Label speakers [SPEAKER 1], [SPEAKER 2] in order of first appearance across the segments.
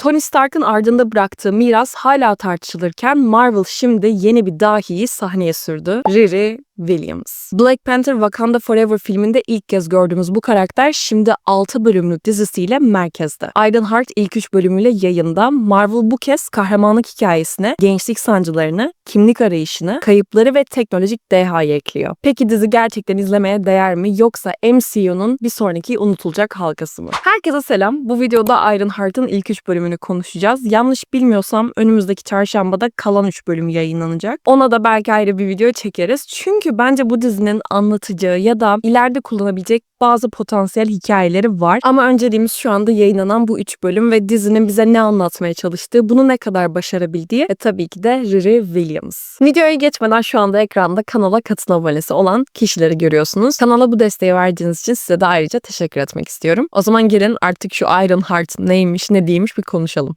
[SPEAKER 1] Tony Stark'ın ardında bıraktığı miras hala tartışılırken Marvel şimdi yeni bir dahiyi sahneye sürdü. Riri Williams. Black Panther Wakanda Forever filminde ilk kez gördüğümüz bu karakter şimdi 6 bölümlük dizisiyle merkezde. Ironheart ilk 3 bölümüyle yayında. Marvel bu kez kahramanlık hikayesine, gençlik sancılarını, kimlik arayışını, kayıpları ve teknolojik dehayı ekliyor. Peki dizi gerçekten izlemeye değer mi yoksa MCU'nun bir sonraki unutulacak halkası mı? Herkese selam. Bu videoda Ironheart'ın ilk 3 bölümünü konuşacağız. Yanlış bilmiyorsam önümüzdeki çarşambada kalan 3 bölüm yayınlanacak. Ona da belki ayrı bir video çekeriz. Çünkü bence bu dizinin anlatacağı ya da ileride kullanabilecek bazı potansiyel hikayeleri var. Ama önceliğimiz şu anda yayınlanan bu 3 bölüm ve dizinin bize ne anlatmaya çalıştığı, bunu ne kadar başarabildiği ve tabii ki de Riri Williams. Videoya geçmeden şu anda ekranda kanala katıl abonesi olan kişileri görüyorsunuz. Kanala bu desteği verdiğiniz için size de ayrıca teşekkür etmek istiyorum. O zaman gelin artık şu Ironheart neymiş ne değilmiş bir konuşalım.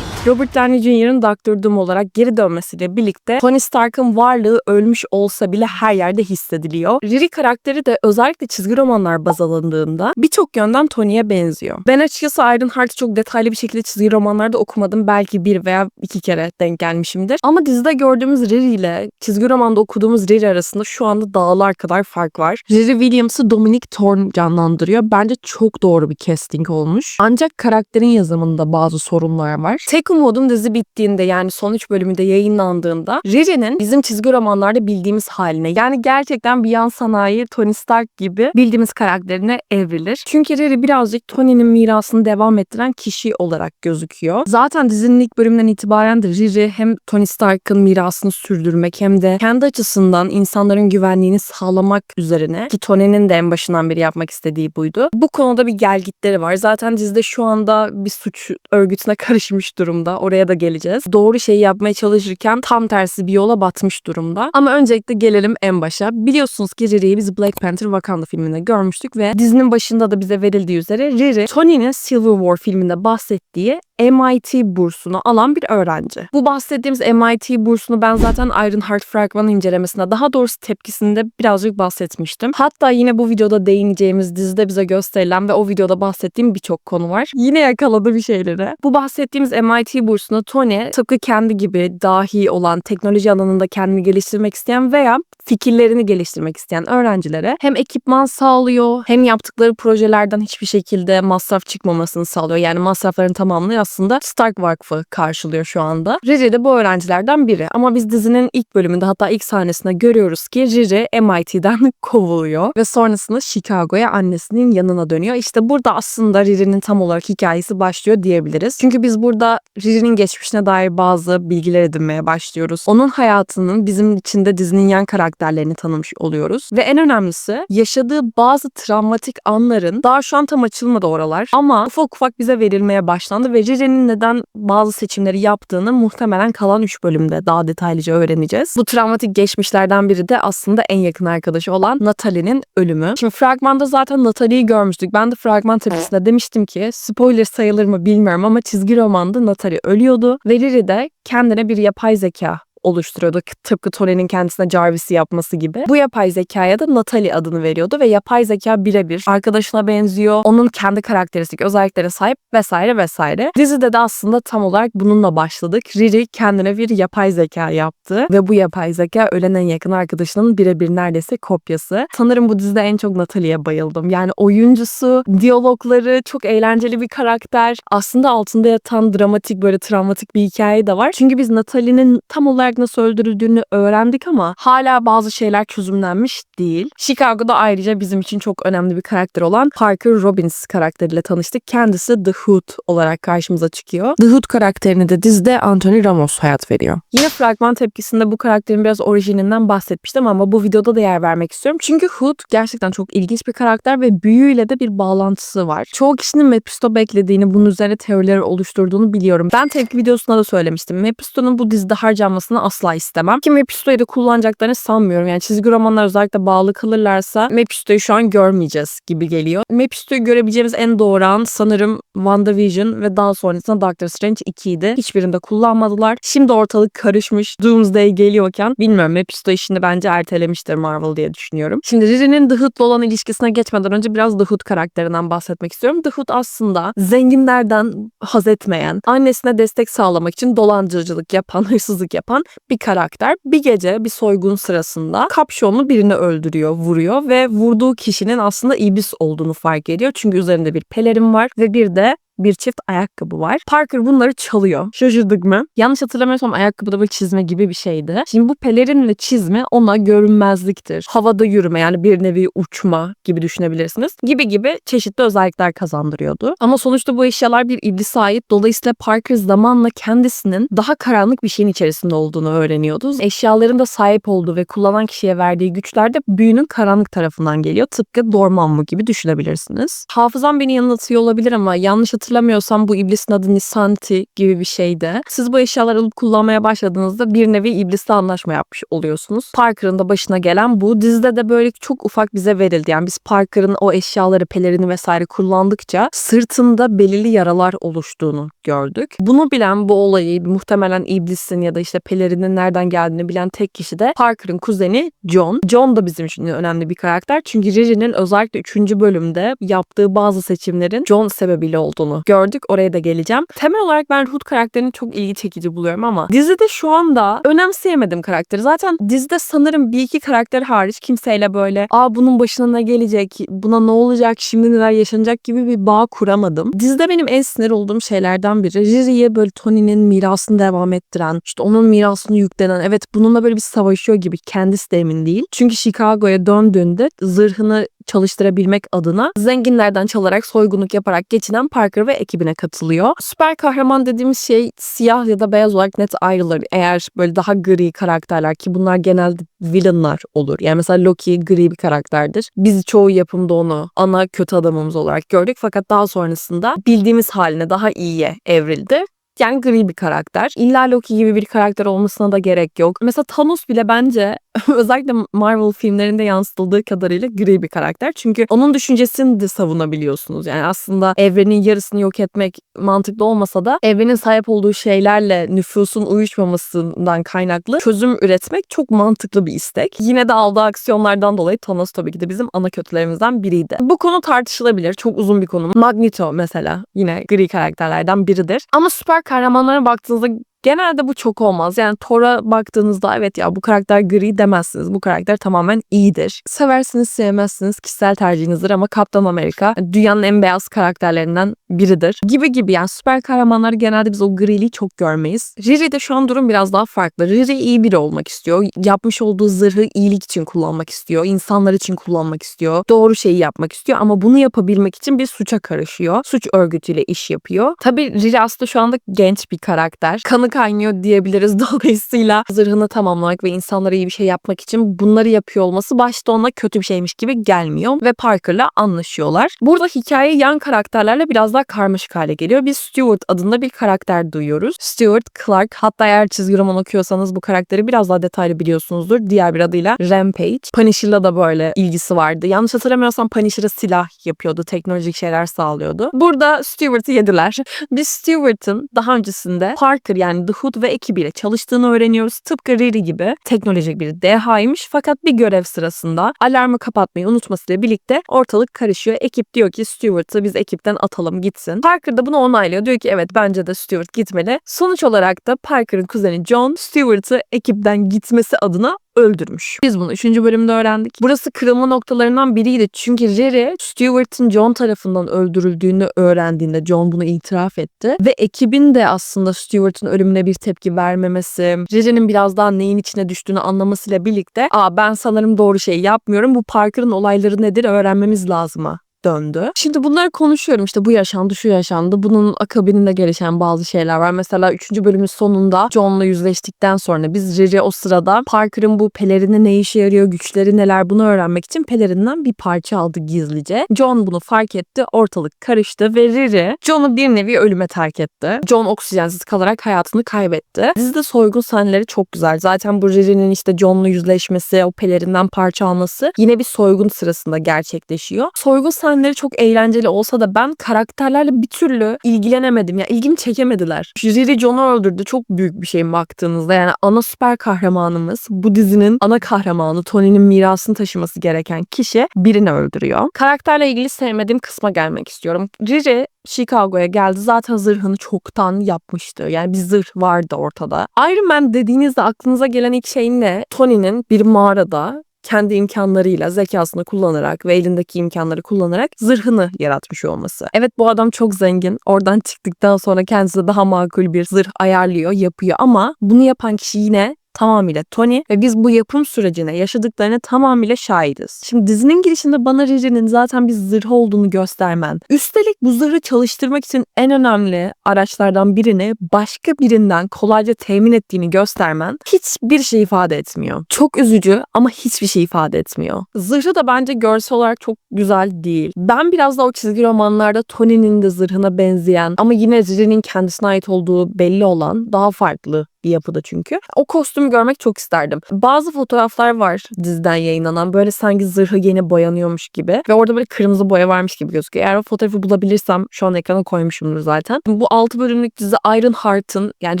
[SPEAKER 1] Robert Downey Jr.'ın Doctor Doom olarak geri dönmesiyle birlikte Tony Stark'ın varlığı ölmüş olsa bile her yerde hissediliyor. Riri karakteri de özellikle çizgi romanlar baz alındığında birçok yönden Tony'ye benziyor. Ben açıkçası Ironheart'ı çok detaylı bir şekilde çizgi romanlarda okumadım. Belki bir veya iki kere denk gelmişimdir. Ama dizide gördüğümüz Riri ile çizgi romanda okuduğumuz Riri arasında şu anda dağlar kadar fark var. Riri Williams'ı Dominic Thorne canlandırıyor. Bence çok doğru bir casting olmuş. Ancak karakterin yazımında bazı sorunlar var. Tek umudum dizi bittiğinde yani son 3 bölümü de yayınlandığında Riri'nin bizim çizgi romanlarda bildiğimiz haline yani gerçekten bir yan sanayi Tony Stark gibi bildiğimiz karakterine evrilir. Çünkü Riri birazcık Tony'nin mirasını devam ettiren kişi olarak gözüküyor. Zaten dizinin ilk bölümünden itibaren de Riri hem Tony Stark'ın mirasını sürdürmek hem de kendi açısından insanların güvenliğini sağlamak üzerine ki Tony'nin de en başından beri yapmak istediği buydu. Bu konuda bir gelgitleri var. Zaten dizide şu anda bir suç örgütüne karışmış durumda. Oraya da geleceğiz. Doğru şeyi yapmaya çalışırken tam tersi bir yola batmış durumda. Ama öncelikle gelelim en başa. Biliyorsunuz ki Riri'yi biz Black Panther Wakanda filminde görmüştük ve dizinin başında da bize verildiği üzere Riri, Tony'nin Civil War filminde bahsettiği MIT bursunu alan bir öğrenci. Bu bahsettiğimiz MIT bursunu ben zaten Ironheart fragmanı incelemesinde daha doğrusu tepkisinde birazcık bahsetmiştim. Hatta yine bu videoda değineceğimiz dizide bize gösterilen ve o videoda bahsettiğim birçok konu var. Yine yakaladı bir şeyleri. Bu bahsettiğimiz MIT bursunu Tony tıpkı kendi gibi dahi olan teknoloji alanında kendini geliştirmek isteyen veya fikirlerini geliştirmek isteyen öğrencilere hem ekipman sağlıyor hem yaptıkları projelerden hiçbir şekilde masraf çıkmamasını sağlıyor. Yani masrafların tamamını aslında Stark Vakfı karşılıyor şu anda. Riri de bu öğrencilerden biri. Ama biz dizinin ilk bölümünde hatta ilk sahnesinde görüyoruz ki Riri MIT'den kovuluyor ve sonrasında Chicago'ya annesinin yanına dönüyor. İşte burada aslında Riri'nin tam olarak hikayesi başlıyor diyebiliriz. Çünkü biz burada Riri'nin geçmişine dair bazı bilgiler edinmeye başlıyoruz. Onun hayatının bizim içinde dizinin yan karakterlerini tanımış oluyoruz. Ve en önemlisi yaşadığı bazı travmatik anların daha şu an tam açılmadı oralar ama ufak ufak bize verilmeye başlandı ve Riri'nin neden bazı seçimleri yaptığını muhtemelen kalan 3 bölümde daha detaylıca öğreneceğiz. Bu travmatik geçmişlerden biri de aslında en yakın arkadaşı olan Natalie'nin ölümü. Şimdi fragmanda zaten Natalie'yi görmüştük. Ben de fragman tepkisinde demiştim ki spoiler sayılır mı bilmiyorum ama çizgi romanda Natalie ölüyordu ve de kendine bir yapay zeka oluşturuyordu. Tıpkı Tony'nin kendisine Jarvis'i yapması gibi. Bu yapay zekaya da Natalie adını veriyordu ve yapay zeka birebir arkadaşına benziyor. Onun kendi karakteristik özelliklere sahip vesaire vesaire. Dizide de aslında tam olarak bununla başladık. Riri kendine bir yapay zeka yaptı ve bu yapay zeka ölen en yakın arkadaşının birebir neredeyse kopyası. Sanırım bu dizide en çok Natalie'ye bayıldım. Yani oyuncusu, diyalogları çok eğlenceli bir karakter. Aslında altında yatan dramatik böyle travmatik bir hikaye de var. Çünkü biz Natalie'nin tam olarak nasıl öldürüldüğünü öğrendik ama hala bazı şeyler çözümlenmiş değil. Chicago'da ayrıca bizim için çok önemli bir karakter olan Parker Robbins karakteriyle tanıştık. Kendisi The Hood olarak karşımıza çıkıyor. The Hood karakterini de dizide Anthony Ramos hayat veriyor. Yine fragman tepkisinde bu karakterin biraz orijininden bahsetmiştim ama bu videoda da yer vermek istiyorum. Çünkü Hood gerçekten çok ilginç bir karakter ve büyüyle de bir bağlantısı var. Çoğu kişinin Mephisto beklediğini, bunun üzerine teorileri oluşturduğunu biliyorum. Ben tepki videosunda da söylemiştim. Mephisto'nun bu dizide harcanmasına asla istemem. Ki Mephisto'yu da kullanacaklarını sanmıyorum. Yani çizgi romanlar özellikle bağlı kalırlarsa Mephisto'yu şu an görmeyeceğiz gibi geliyor. Mephisto'yu görebileceğimiz en doğru an sanırım WandaVision ve daha sonrasında Doctor Strange 2 idi. Hiçbirinde kullanmadılar. Şimdi ortalık karışmış. Doomsday geliyorken bilmiyorum Mephisto işini bence ertelemiştir Marvel diye düşünüyorum. Şimdi Riri'nin The Hood'la olan ilişkisine geçmeden önce biraz The Hood karakterinden bahsetmek istiyorum. The Hood aslında zenginlerden haz etmeyen, annesine destek sağlamak için dolandırıcılık yapan, hırsızlık yapan bir karakter. Bir gece bir soygun sırasında kapşonlu birini öldürüyor, vuruyor ve vurduğu kişinin aslında iblis olduğunu fark ediyor. Çünkü üzerinde bir pelerin var ve bir de bir çift ayakkabı var. Parker bunları çalıyor. Şaşırdık mı? Yanlış hatırlamıyorsam ayakkabıda böyle çizme gibi bir şeydi. Şimdi bu pelerinle çizme ona görünmezliktir. Havada yürüme yani bir nevi uçma gibi düşünebilirsiniz. Gibi gibi çeşitli özellikler kazandırıyordu. Ama sonuçta bu eşyalar bir iblise ait. Dolayısıyla Parker zamanla kendisinin daha karanlık bir şeyin içerisinde olduğunu öğreniyordu. Eşyaların da sahip olduğu ve kullanan kişiye verdiği güçler de büyünün karanlık tarafından geliyor. Tıpkı Dormammu gibi düşünebilirsiniz. Hafızam beni yanıltıyor olabilir ama yanlış hatırlamıyorsam bu iblisin adı Nisanti gibi bir şeydi. Siz bu eşyaları alıp kullanmaya başladığınızda bir nevi iblisle anlaşma yapmış oluyorsunuz. Parker'ın da başına gelen bu. Dizide de böyle çok ufak bize verildi. Yani biz Parker'ın o eşyaları, pelerini vesaire kullandıkça sırtında belirli yaralar oluştuğunu gördük. Bunu bilen bu olayı muhtemelen iblisin ya da işte pelerinin nereden geldiğini bilen tek kişi de Parker'ın kuzeni John. John da bizim için önemli bir karakter. Çünkü Riri'nin özellikle 3. bölümde yaptığı bazı seçimlerin John sebebiyle olduğunu gördük. Oraya da geleceğim. Temel olarak ben Hood karakterini çok ilgi çekici buluyorum ama dizide şu anda önemseyemedim karakteri. Zaten dizide sanırım bir iki karakter hariç kimseyle böyle aa bunun başına ne gelecek, buna ne olacak, şimdi neler yaşanacak gibi bir bağ kuramadım. Dizide benim en sinir olduğum şeylerden biri Riri'ye böyle Tony'nin mirasını devam ettiren, işte onun mirasını yüklenen, evet bununla böyle bir savaşıyor gibi kendisi de emin değil. Çünkü Chicago'ya döndüğünde zırhını çalıştırabilmek adına zenginlerden çalarak soygunluk yaparak geçinen Parker ve ekibine katılıyor. Süper kahraman dediğimiz şey siyah ya da beyaz olarak net ayrılır. Eğer böyle daha gri karakterler ki bunlar genelde villainlar olur. Yani mesela Loki gri bir karakterdir. Biz çoğu yapımda onu ana kötü adamımız olarak gördük fakat daha sonrasında bildiğimiz haline daha iyiye evrildi. Yani gri bir karakter. İlla Loki gibi bir karakter olmasına da gerek yok. Mesela Thanos bile bence özellikle Marvel filmlerinde yansıtıldığı kadarıyla gri bir karakter. Çünkü onun düşüncesini de savunabiliyorsunuz. Yani aslında evrenin yarısını yok etmek mantıklı olmasa da evrenin sahip olduğu şeylerle nüfusun uyuşmamasından kaynaklı çözüm üretmek çok mantıklı bir istek. Yine de aldığı aksiyonlardan dolayı Thanos tabii ki de bizim ana kötülerimizden biriydi. Bu konu tartışılabilir. Çok uzun bir konu. Magneto mesela yine gri karakterlerden biridir. Ama süper kahramanlara baktığınızda Genelde bu çok olmaz. Yani Thor'a baktığınızda evet ya bu karakter gri demezsiniz. Bu karakter tamamen iyidir. Seversiniz sevmezsiniz kişisel tercihinizdir ama Kaptan Amerika dünyanın en beyaz karakterlerinden biridir. Gibi gibi yani süper kahramanları genelde biz o griliği çok görmeyiz. Riri'de şu an durum biraz daha farklı. Riri iyi biri olmak istiyor. Yapmış olduğu zırhı iyilik için kullanmak istiyor. insanlar için kullanmak istiyor. Doğru şeyi yapmak istiyor ama bunu yapabilmek için bir suça karışıyor. Suç örgütüyle iş yapıyor. Tabii Riri aslında şu anda genç bir karakter. Kanı kaynıyor diyebiliriz. Dolayısıyla zırhını tamamlamak ve insanlara iyi bir şey yapmak için bunları yapıyor olması başta ona kötü bir şeymiş gibi gelmiyor ve Parker'la anlaşıyorlar. Burada hikaye yan karakterlerle biraz daha karmaşık hale geliyor. Biz Stewart adında bir karakter duyuyoruz. Stewart Clark hatta eğer çizgi roman okuyorsanız bu karakteri biraz daha detaylı biliyorsunuzdur. Diğer bir adıyla Rampage. Punisher'la da böyle ilgisi vardı. Yanlış hatırlamıyorsam Punisher'a silah yapıyordu. Teknolojik şeyler sağlıyordu. Burada Stewart'ı yediler. Biz Stewart'ın daha öncesinde Parker yani The Hood ve ekibiyle çalıştığını öğreniyoruz. Tıpkı Riri gibi teknolojik bir dehaymış fakat bir görev sırasında alarmı kapatmayı unutmasıyla birlikte ortalık karışıyor. Ekip diyor ki Stewart'ı biz ekipten atalım gitsin. Parker da bunu onaylıyor. Diyor ki evet bence de Stewart gitmeli. Sonuç olarak da Parker'ın kuzeni John Stewart'ı ekipten gitmesi adına öldürmüş. Biz bunu 3. bölümde öğrendik. Burası kırılma noktalarından biriydi. Çünkü Riri Stewart'ın John tarafından öldürüldüğünü öğrendiğinde John bunu itiraf etti. Ve ekibin de aslında Stewart'ın ölümüne bir tepki vermemesi, Riri'nin biraz daha neyin içine düştüğünü anlamasıyla birlikte aa ben sanırım doğru şeyi yapmıyorum. Bu Parker'ın olayları nedir öğrenmemiz lazım döndü. Şimdi bunları konuşuyorum işte bu yaşandı şu yaşandı. Bunun akabininde gelişen bazı şeyler var. Mesela 3. bölümün sonunda John'la yüzleştikten sonra biz Riri o sırada Parker'ın bu pelerini ne işe yarıyor, güçleri neler bunu öğrenmek için pelerinden bir parça aldı gizlice. John bunu fark etti, ortalık karıştı ve Riri John'u bir nevi ölüme terk etti. John oksijensiz kalarak hayatını kaybetti. Dizide soygun sahneleri çok güzel. Zaten bu Riri'nin işte John'la yüzleşmesi, o pelerinden parça alması yine bir soygun sırasında gerçekleşiyor. Soygun sahneleri çok eğlenceli olsa da ben karakterlerle bir türlü ilgilenemedim. Ya ilgimi çekemediler. Riri John'u öldürdü. Çok büyük bir şey baktığınızda. Yani ana süper kahramanımız bu dizinin ana kahramanı Tony'nin mirasını taşıması gereken kişi birini öldürüyor. Karakterle ilgili sevmediğim kısma gelmek istiyorum. Riri Chicago'ya geldi. Zaten zırhını çoktan yapmıştı. Yani bir zırh vardı ortada. Iron Man dediğinizde aklınıza gelen ilk şey ne? Tony'nin bir mağarada kendi imkanlarıyla, zekasını kullanarak ve elindeki imkanları kullanarak zırhını yaratmış olması. Evet bu adam çok zengin. Oradan çıktıktan sonra kendisi daha makul bir zırh ayarlıyor, yapıyor ama bunu yapan kişi yine tamamıyla Tony ve biz bu yapım sürecine yaşadıklarına tamamıyla şahidiz. Şimdi dizinin girişinde bana Riri'nin zaten bir zırh olduğunu göstermen, üstelik bu zırhı çalıştırmak için en önemli araçlardan birini başka birinden kolayca temin ettiğini göstermen hiçbir şey ifade etmiyor. Çok üzücü ama hiçbir şey ifade etmiyor. Zırhı da bence görsel olarak çok güzel değil. Ben biraz da o çizgi romanlarda Tony'nin de zırhına benzeyen ama yine Riri'nin kendisine ait olduğu belli olan daha farklı bir yapıda çünkü. O kostümü görmek çok isterdim. Bazı fotoğraflar var diziden yayınlanan böyle sanki zırhı yeni boyanıyormuş gibi ve orada böyle kırmızı boya varmış gibi gözüküyor. Eğer o fotoğrafı bulabilirsem şu an ekrana koymuşumdur zaten. Bu 6 bölümlük dizi Ironheart'ın yani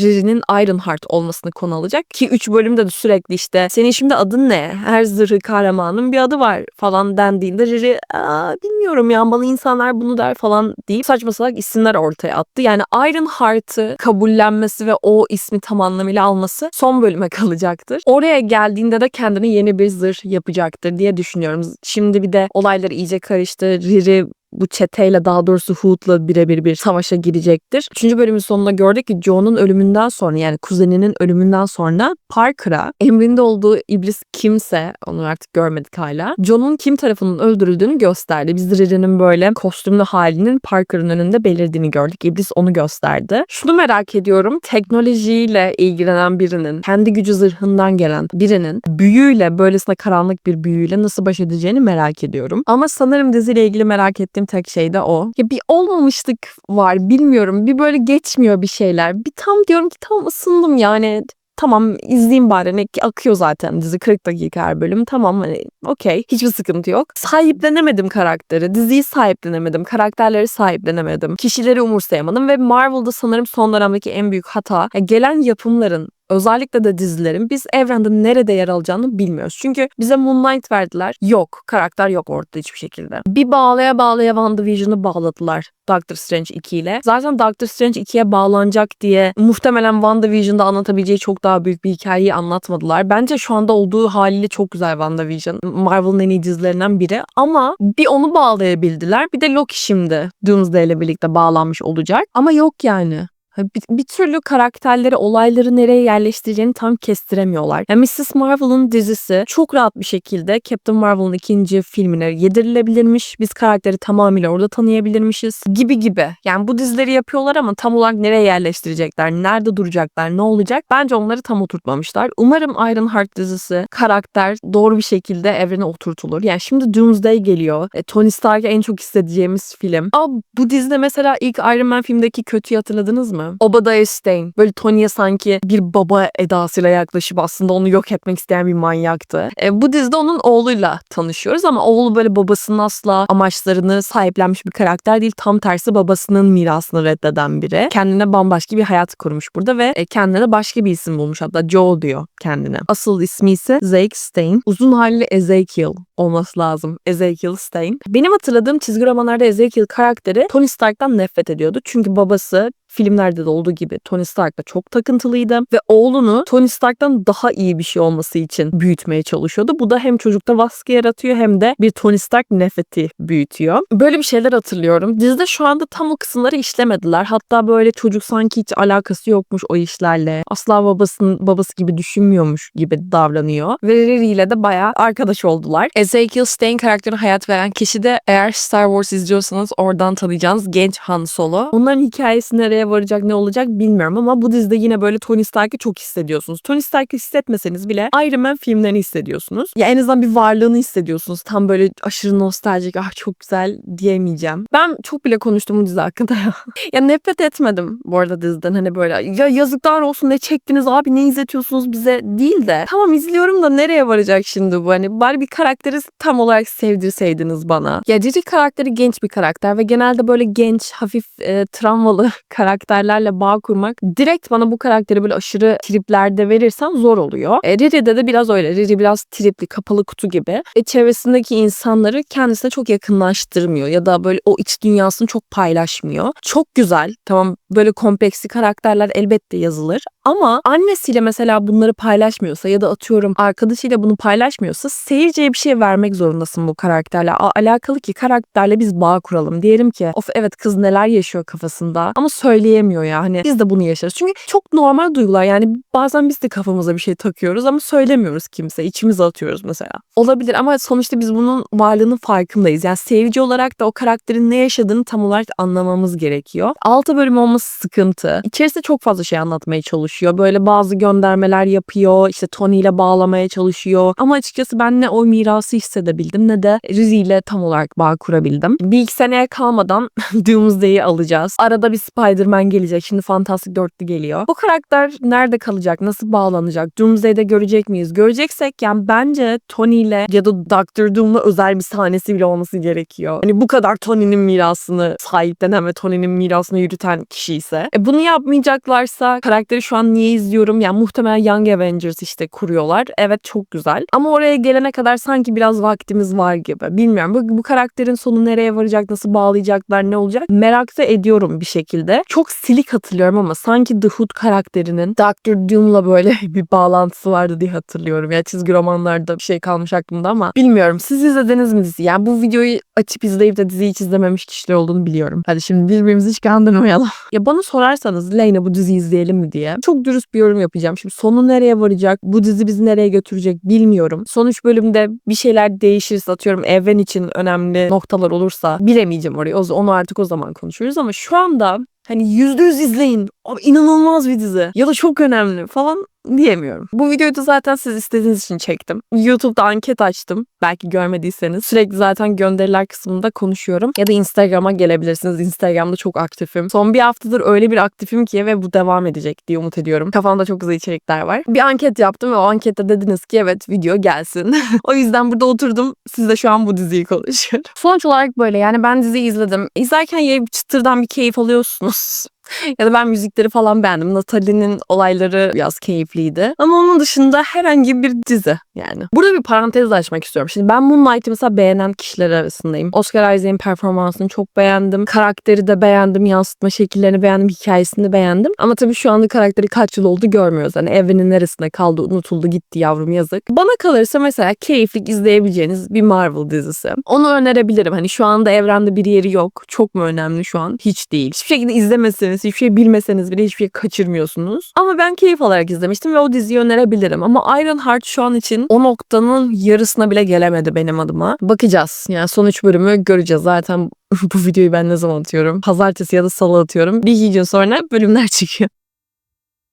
[SPEAKER 1] Riri'nin Ironheart olmasını konu alacak ki 3 bölümde de sürekli işte senin şimdi adın ne? Her zırhı kahramanın bir adı var falan dendiğinde Riri Aa, bilmiyorum ya bana insanlar bunu der falan deyip saçma salak isimler ortaya attı. Yani Ironheart'ı kabullenmesi ve o ismi tamamlaması anlamıyla alması son bölüme kalacaktır. Oraya geldiğinde de kendine yeni bir zırh yapacaktır diye düşünüyorum. Şimdi bir de olaylar iyice karıştı. Riri bu çeteyle daha doğrusu Hood'la birebir bir savaşa girecektir. Üçüncü bölümün sonunda gördük ki Joe'nun ölümünden sonra yani kuzeninin ölümünden sonra Parker'a emrinde olduğu iblis kimse onu artık görmedik hala. John'un kim tarafından öldürüldüğünü gösterdi. Biz Riri'nin böyle kostümlü halinin Parker'ın önünde belirdiğini gördük. İblis onu gösterdi. Şunu merak ediyorum. Teknolojiyle ilgilenen birinin, kendi gücü zırhından gelen birinin büyüyle böylesine karanlık bir büyüyle nasıl baş edeceğini merak ediyorum. Ama sanırım diziyle ilgili merak ettiğim tek şey de o. Ya bir olmamışlık var bilmiyorum. Bir böyle geçmiyor bir şeyler. Bir tam diyorum ki tamam ısındım yani tamam izleyeyim bari ne akıyor zaten dizi 40 dakika her bölüm tamam hani okey hiçbir sıkıntı yok. Sahiplenemedim karakteri diziyi sahiplenemedim karakterleri sahiplenemedim kişileri umursayamadım ve Marvel'da sanırım son dönemdeki en büyük hata ya gelen yapımların Özellikle de dizilerin biz evrende nerede yer alacağını bilmiyoruz. Çünkü bize Moonlight verdiler. Yok. Karakter yok ortada hiçbir şekilde. Bir bağlaya bağlaya WandaVision'ı bağladılar. Doctor Strange 2 ile. Zaten Doctor Strange 2'ye bağlanacak diye muhtemelen WandaVision'da anlatabileceği çok daha büyük bir hikayeyi anlatmadılar. Bence şu anda olduğu haliyle çok güzel WandaVision. Marvel'ın en iyi dizilerinden biri. Ama bir onu bağlayabildiler. Bir de Loki şimdi Doomsday ile birlikte bağlanmış olacak. Ama yok yani. Bir, bir türlü karakterleri, olayları nereye yerleştireceğini tam kestiremiyorlar. Yani Mrs. Marvel'ın dizisi çok rahat bir şekilde Captain Marvel'ın ikinci filmine yedirilebilirmiş. Biz karakteri tamamıyla orada tanıyabilirmişiz gibi gibi. Yani bu dizileri yapıyorlar ama tam olarak nereye yerleştirecekler, nerede duracaklar, ne olacak? Bence onları tam oturtmamışlar. Umarım Ironheart dizisi karakter doğru bir şekilde evrene oturtulur. Yani şimdi Doomsday geliyor. E, Tony Stark'a en çok istediğimiz film. Aa, bu dizide mesela ilk Iron Man filmdeki kötüyü hatırladınız mı? Obadiah Stane. Böyle Tony'ye sanki bir baba edasıyla yaklaşıp aslında onu yok etmek isteyen bir manyaktı. E, bu dizide onun oğluyla tanışıyoruz ama oğlu böyle babasının asla amaçlarını sahiplenmiş bir karakter değil. Tam tersi babasının mirasını reddeden biri. Kendine bambaşka bir hayat kurmuş burada ve e, kendine başka bir isim bulmuş. Hatta Joe diyor kendine. Asıl ismi ise Zeke Stane. Uzun haliyle Ezekiel olması lazım. Ezekiel Stane. Benim hatırladığım çizgi romanlarda Ezekiel karakteri Tony Stark'tan nefret ediyordu. Çünkü babası filmlerde de olduğu gibi Tony Stark'la çok takıntılıydı ve oğlunu Tony Stark'tan daha iyi bir şey olması için büyütmeye çalışıyordu. Bu da hem çocukta baskı yaratıyor hem de bir Tony Stark nefreti büyütüyor. Böyle bir şeyler hatırlıyorum. Dizide şu anda tam o kısımları işlemediler. Hatta böyle çocuk sanki hiç alakası yokmuş o işlerle. Asla babasının babası gibi düşünmüyormuş gibi davranıyor. Ve Riri ile de bayağı arkadaş oldular. Ezekiel Stein karakterine hayat veren kişi de eğer Star Wars izliyorsanız oradan tanıyacağınız genç Han Solo. Onların hikayesi nereye varacak ne olacak bilmiyorum ama bu dizide yine böyle Tony Stark'ı çok hissediyorsunuz. Tony Stark'ı hissetmeseniz bile Iron Man filmlerini hissediyorsunuz. Ya en azından bir varlığını hissediyorsunuz. Tam böyle aşırı nostaljik ah çok güzel diyemeyeceğim. Ben çok bile konuştum bu dizi hakkında ya. ya nefret etmedim bu arada diziden hani böyle ya yazıklar olsun ne çektiniz abi ne izletiyorsunuz bize değil de tamam izliyorum da nereye varacak şimdi bu hani bari bir karakteri tam olarak sevdirseydiniz bana. Ya Cici karakteri genç bir karakter ve genelde böyle genç hafif e, travmalı karakterlerle bağ kurmak direkt bana bu karakteri böyle aşırı triplerde verirsen zor oluyor. E, Riri'de de biraz öyle. Riri biraz tripli, kapalı kutu gibi. E, çevresindeki insanları kendisine çok yakınlaştırmıyor ya da böyle o iç dünyasını çok paylaşmıyor. Çok güzel. Tamam böyle kompleksli karakterler elbette yazılır ama annesiyle mesela bunları paylaşmıyorsa ya da atıyorum arkadaşıyla bunu paylaşmıyorsa seyirciye bir şey vermek zorundasın bu karakterle. A- alakalı ki karakterle biz bağ kuralım. Diyelim ki of evet kız neler yaşıyor kafasında ama söyleyemiyor ya. Hani biz de bunu yaşarız. Çünkü çok normal duygular yani bazen biz de kafamıza bir şey takıyoruz ama söylemiyoruz kimse. İçimize atıyoruz mesela. Olabilir ama sonuçta biz bunun varlığının farkındayız. Yani seyirci olarak da o karakterin ne yaşadığını tam olarak anlamamız gerekiyor. Altı bölüm olması sıkıntı. İçerisinde çok fazla şey anlatmaya çalışıyor. Böyle bazı göndermeler yapıyor. İşte Tony ile bağlamaya çalışıyor. Ama açıkçası ben ne o mirası hissedebildim ne de Rizzy ile tam olarak bağ kurabildim. Bir iki seneye kalmadan Doomsday'i alacağız. Arada bir Spider-Man gelecek. Şimdi Fantastic Dörtlü geliyor. Bu karakter nerede kalacak? Nasıl bağlanacak? Doomsday'de görecek miyiz? Göreceksek yani bence Tony ile ya da Doctor Doom'la özel bir sahnesi bile olması gerekiyor. Hani bu kadar Tony'nin mirasını sahiplenen ve Tony'nin mirasını yürüten kişi ise. E bunu yapmayacaklarsa karakteri şu an niye izliyorum? Yani muhtemelen Young Avengers işte kuruyorlar. Evet çok güzel. Ama oraya gelene kadar sanki biraz vaktimiz var gibi. Bilmiyorum. Bu, bu karakterin sonu nereye varacak? Nasıl bağlayacaklar? Ne olacak? Merak da ediyorum bir şekilde. Çok silik hatırlıyorum ama sanki The Hood karakterinin Doctor Doom'la böyle bir bağlantısı vardı diye hatırlıyorum. Ya çizgi romanlarda bir şey kalmış aklımda ama bilmiyorum. Siz izlediniz mi diziyi? Yani bu videoyu açıp izleyip de diziyi hiç izlememiş kişiler olduğunu biliyorum. Hadi şimdi birbirimizi hiç kandırmayalım. ya bana sorarsanız Leyna bu diziyi izleyelim mi diye. Çok dürüst bir yorum yapacağım. Şimdi sonu nereye varacak? Bu dizi bizi nereye götürecek bilmiyorum. Son üç bölümde bir şeyler değişirse atıyorum evren için önemli noktalar olursa bilemeyeceğim orayı. Onu artık o zaman konuşuruz ama şu anda Hani yüzde yüz izleyin. Abi inanılmaz bir dizi. Ya da çok önemli falan diyemiyorum. Bu videoyu da zaten siz istediğiniz için çektim. YouTube'da anket açtım. Belki görmediyseniz. Sürekli zaten gönderiler kısmında konuşuyorum. Ya da Instagram'a gelebilirsiniz. Instagram'da çok aktifim. Son bir haftadır öyle bir aktifim ki ve bu devam edecek diye umut ediyorum. Kafamda çok güzel içerikler var. Bir anket yaptım ve o ankette dediniz ki evet video gelsin. o yüzden burada oturdum. Siz de şu an bu diziyi konuşuyorum. Sonuç olarak böyle yani ben diziyi izledim. İzlerken ya çıtırdan bir keyif alıyorsunuz. ya da ben müzikleri falan beğendim. Natalie'nin olayları biraz keyifliydi. Ama onun dışında herhangi bir dizi yani. Burada bir parantez açmak istiyorum. Şimdi ben Moonlight'ı mesela beğenen kişiler arasındayım. Oscar Isaac'in performansını çok beğendim. Karakteri de beğendim. Yansıtma şekillerini beğendim. Hikayesini beğendim. Ama tabii şu anda karakteri kaç yıl oldu görmüyoruz. Hani evrenin neresinde kaldı, unutuldu, gitti yavrum yazık. Bana kalırsa mesela keyifli izleyebileceğiniz bir Marvel dizisi. Onu önerebilirim. Hani şu anda evrende bir yeri yok. Çok mu önemli şu an? Hiç değil. Hiçbir şekilde izlemeseniz, hiçbir şey bilmeseniz bile hiçbir şey kaçırmıyorsunuz. Ama ben keyif alarak izlemiştim ve o diziyi önerebilirim. Ama Ironheart şu an için o noktanın yarısına bile gelemedi benim adıma. Bakacağız. Yani son 3 bölümü göreceğiz. Zaten bu videoyu ben ne zaman atıyorum? Pazartesi ya da salı atıyorum. Bir iki gün sonra bölümler çıkıyor.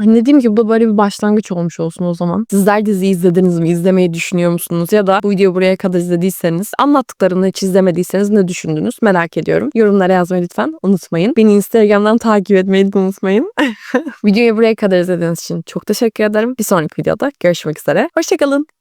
[SPEAKER 1] Hani Dediğim gibi böyle bir başlangıç olmuş olsun o zaman. Sizler dizi izlediniz mi? İzlemeyi düşünüyor musunuz? Ya da bu videoyu buraya kadar izlediyseniz, anlattıklarını hiç izlemediyseniz ne düşündünüz? Merak ediyorum. Yorumlara yazmayı lütfen unutmayın. Beni Instagram'dan takip etmeyi de unutmayın. Videoyu buraya kadar izlediğiniz için çok teşekkür ederim. Bir sonraki videoda görüşmek üzere. Hoşçakalın.